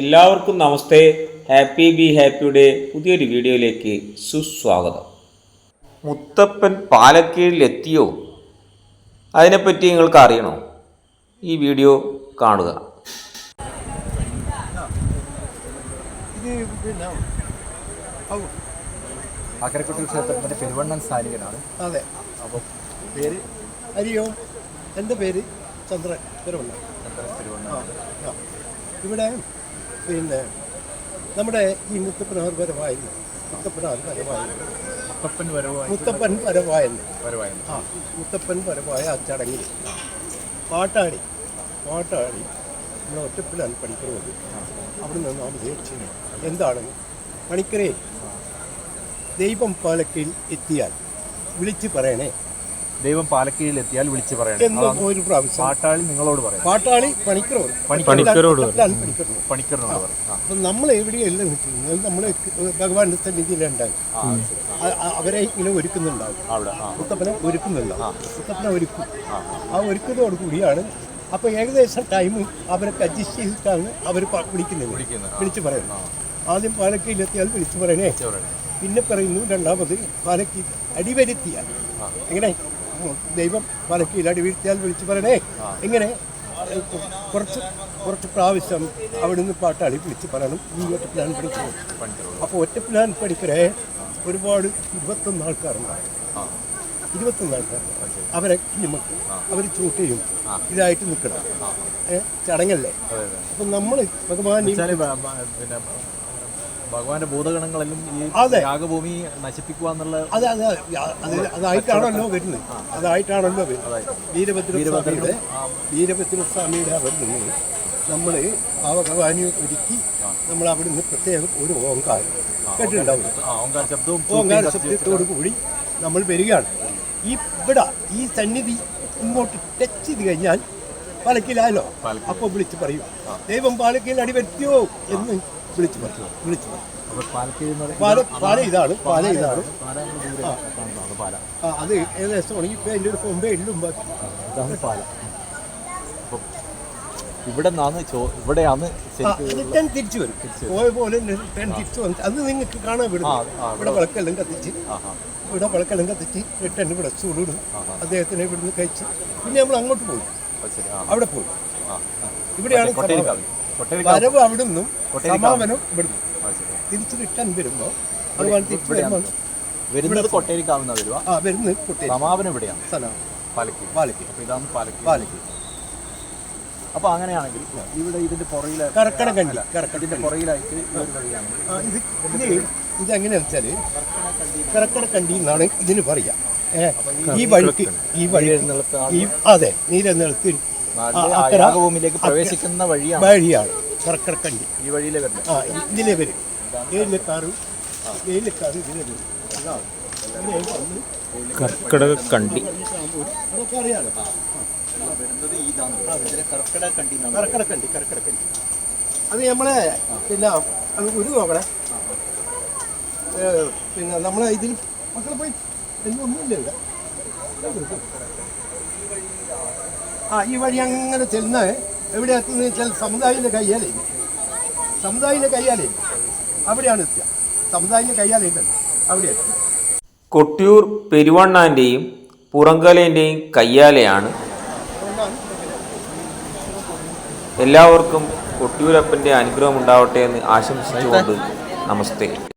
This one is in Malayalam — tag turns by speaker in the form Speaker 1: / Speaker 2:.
Speaker 1: എല്ലാവർക്കും നമസ്തേ. ഹാപ്പി ബി ഹാപ്പിയുടെ പുതിയൊരു വീഡിയോയിലേക്ക് സുസ്വാഗതം. മുത്തപ്പൻ പാലക്കീഴിൽ എത്തിയോ അതിനെപ്പറ്റി നിങ്ങൾക്ക് അറിയണോ? ഈ വീഡിയോ കാണുക.
Speaker 2: അക്കരക്കുട്ടി ക്ഷേത്രത്തിന്റെ പെരുവണ്ണൻ സ്ഥാനികനാണ്
Speaker 3: അതെ.
Speaker 2: അപ്പോൾ
Speaker 3: പേര് അരിയോ എന്റെ പേര് ചന്ദ്രൻ.
Speaker 2: പെരുവണ്ണൻ.
Speaker 3: ചന്ദ്രൻ പെരുവണ്ണൻ. ഇവിടെ പിന്നെ നമ്മുടെ ഈ മുത്തപ്പനാർ വരവായിരുന്നു മുത്തപ്പനാർ വരവായിരുന്നു
Speaker 2: മുത്തപ്പൻ വരവായി
Speaker 3: മുത്തപ്പൻ ആ മുത്തപ്പൻ വരവായ ആ ചടങ്ങിൽ. പാട്ടാടി പാട്ടാടി നമ്മൾ ഒറ്റപ്പിലാണ് പണിക്കറുണ്ട് അവിടെ നിന്ന് നാം ദേശീയം എന്താണ്? പണിക്കരെ ദൈവം പാലക്കയിൽ എത്തിയാൽ വിളിച്ച് പറയണേ.
Speaker 2: ദൈവം പാലക്കീഴിൽ എത്തിയാൽ വിളിച്ചു പറയണം.
Speaker 3: എന്ന് ഒരു പ്രാവശ്യം.
Speaker 2: പാട്ടാളി നിങ്ങളോട് പറയാം
Speaker 3: പാട്ടാളി പണിക്കരോട്.
Speaker 2: പണിക്കരോട്
Speaker 3: ഒറ്റപ്പിലാൻ പണിക്കരോട്.
Speaker 2: പണിക്കറിനോട് പറയും ആ
Speaker 3: അപ്പം നമ്മൾ എവിടെയല്ല നിൽക്കുന്നത് നമ്മൾ ഭഗവാന്റെ സന്നിധിയിലുണ്ടാകും
Speaker 2: ആ ശരി.
Speaker 3: അ- അ- അവരെ ഇങ്ങനെ ഒരുക്കുന്നുണ്ടാവും.
Speaker 2: അവിടെ ആ.
Speaker 3: മുത്തപ്പനെ ഒരുക്കുന്നുണ്ടാവും മുത്തപ്പനെ ഒരുക്കും. ആ ഒരുക്കുന്നതോട് കൂടിയാണ് അപ്പോൾ ഏകദേശം ടൈം അവരൊക്കെ അഡ്ജസ്റ്റ് ചെയ്തിട്ടാണ് അവർ വിളിക്കുന്നത്.
Speaker 2: വിളിക്കുന്നത്, ആ.
Speaker 3: വിളിച്ച് പറയുന്നത് ആദ്യം പാലക്കയിലെത്തിയാൽ വിളിച്ച് പറയണേ.
Speaker 2: വിളിച്ചു പറയണം.
Speaker 3: പിന്നെ പറയുന്നു രണ്ടാമത് പാലക്കി അടിവരുത്തിയാൽ. എങ്ങനെ? ദൈവം പാലക്കയിൽ വീഴ്ത്തിയാൽ വിളിച്ച് പറയണേ. എങ്ങനെ? കുറച്ച് കുറച്ച് പ്രാവശ്യം അവിടുന്ന് പാട്ടാളി വിളിച്ച് പറയണം. ഈ ഒറ്റപ്പിലാൻ
Speaker 2: പണിക്കരോട്
Speaker 3: അപ്പോൾ ഒറ്റപ്പിലാൻ പഠിക്കരെ ഒരുപാട് ഇരുപത്തൊന്ന് ആൾക്കാരുണ്ടാവും.
Speaker 2: ആ.
Speaker 3: ഇരുപത്തൊന്ന് ആൾക്കാർ. അവരെ നമുക്ക് അവർ ചൂട്ട് ചെയ്യും. ഇതായിട്ട് നിൽക്കണം. ചടങ്ങല്ലേ? അപ്പം നമ്മൾ ഭഗവാൻ
Speaker 2: പിന്നെ ഭഗവാന്റെ ഭൂതഗണങ്ങളെല്ലാം ഈ. യാഗഭൂമി നശിപ്പിക്കുക എന്നുള്ള
Speaker 3: അതെ അത് അത്. അതായിട്ടാണല്ലോ വരുന്നത്. അതായിട്ടാണല്ലോ വരുന്നത്. വീരഭദ്ര സ്വാമിയുടെ വീരഭദ്ര അവിടെ നിന്ന് നമ്മൾ ആ ഭഗവാനെ ഒരുക്കി നമ്മൾ അവിടെ നിന്ന് പ്രത്യേകം ഒരു ഓങ്കാരം കേട്ടിട്ടുണ്ടാവും.
Speaker 2: ഓങ്കാര
Speaker 3: ശബ്ദത്തോടു കൂടി നമ്മൾ വരികയാണ്. ഈ ഇവിടെ ഈ സന്നിധി ഇങ്ങോട്ട് ടച്ച് ചെയ്ത് കഴിഞ്ഞാൽ പാലക്കിലായല്ലോ. അപ്പോൾ വിളിച്ച് പറയും ദൈവം പാലക്കിൽ അടിവരുത്തിയോ? എന്ന് വിളിച്ച് പറഞ്ഞു വിളിച്ചു പാല ഇതാണ് പാല ഇതാണ്. ആ, അത് ഏകദേശം ഉണങ്ങി ഇപ്പം എന്റെ ഒരു കൊമ്പേ എല്ലും
Speaker 2: ഇതാണ് പാല. ഇവിടെ നിന്നാണ് ഇവിടെയാണ്
Speaker 3: റിട്ടേൺ തിരിച്ചു വരും. പോയ പോലെ റിട്ടേൺ തിരിച്ചു വന്നു അത് നിങ്ങൾക്ക് കാണാൻ വിടും. ഇവിടെ വിളക്കെല്ലാം കത്തിച്ച് ഇവിടെ വിളക്കെല്ലാം കത്തിച്ച് റിട്ടേൺ ഇവിടെ ചൂടിടും അദ്ദേഹത്തിനെ ഇവിടുന്ന് കഴിച്ച് പിന്നെ നമ്മൾ അങ്ങോട്ട് പോയി. അവിടെ പോയി. ഇവിടെയാണ്
Speaker 2: കൊട്ടേരിക്കാവ്
Speaker 3: അവിടെ നിന്നും സമാപനം ഇവിടുന്ന്.
Speaker 2: അത്
Speaker 3: തിരിച്ച് റിട്ടേൺ വരുമ്പോൾ അതുപോലെ തിരിച്ച് വരുമ്പോൾ
Speaker 2: വരുന്നത് കൊട്ടേരിക്കാവുന്ന വരുക
Speaker 3: ആ വരുന്നത് കുട്ടി
Speaker 2: സമാപനം ഇവിടെയാണ്
Speaker 3: സ്ഥലം
Speaker 2: പാലക്കി.
Speaker 3: പാലക്കി.
Speaker 2: അപ്പോൾ ഇതാണ് പാലക്കി.
Speaker 3: പാലക്കി.
Speaker 2: അപ്പോൾ അങ്ങനെയാണെങ്കിൽ ഇവിടെ ഇതിന്റെ പുറകിലെ
Speaker 3: കറക്കട കണ്ടി കറക്കട
Speaker 2: ഇതിന്റെ പുറകിലായിട്ട്
Speaker 3: ആ, ഇത് ഇത് ഇതെങ്ങനെയാണെന്ന് വെച്ചാൽ കറക്കട കണ്ടി എന്നാണ് ഇതിന് പറയാ. ഈ വഴിക്ക് ഈ വഴി ഈ അതെ നീരെന്നെടുത്ത്
Speaker 2: ആ യാഗഭൂമിയിലേക്ക് പ്രവേശിക്കുന്ന വഴിയാണ്.
Speaker 3: വഴിയാണ്. കറക്കട കണ്ടി
Speaker 2: ഈ വഴിയിലെ വരുന്നത്.
Speaker 3: ആ ഇതിലെ വരും. ഏഴിലെ കാറ് ഏഴിലെ കാറ് ഇതിലെ വരും
Speaker 1: കർക്കിടക കണ്ടി
Speaker 3: അതൊക്കെ അറിയാലോ?
Speaker 2: വരുന്നത് ഇതാണ്. കർക്കിടക കണ്ടി
Speaker 3: കറക്കട കണ്ടി അത് നമ്മളെ പിന്നെ അത് ഒരു നോക്കണേ പിന്നെ നമ്മളെ ഇതിൽ മക്കളെ പോയി ഒന്നുമില്ല ഇവിടെ. ആ ഈ വഴി അങ്ങനെ ചെല്ലുന്ന എവിടെ എത്തുന്നത് വെച്ചാൽ സമുദായിന്റെ കയ്യാലേ. സമുദായിന്റെ കയ്യാലേ. അവിടെയാണ് എത്തുക. സമുദായിന്റെ കയ്യാലേ ഉണ്ടല്ലോ. അവിടെ എത്തുക.
Speaker 1: കൊട്ടിയൂർ പെരുവണ്ണാന്റെയും പുറങ്കലേന്റെയും കയ്യാലയാണ്. എല്ലാവർക്കും കൊട്ടിയൂരപ്പന്റെ അനുഗ്രഹം ഉണ്ടാവട്ടെ എന്ന് ആശംസിച്ചുകൊണ്ട് നമസ്തേ.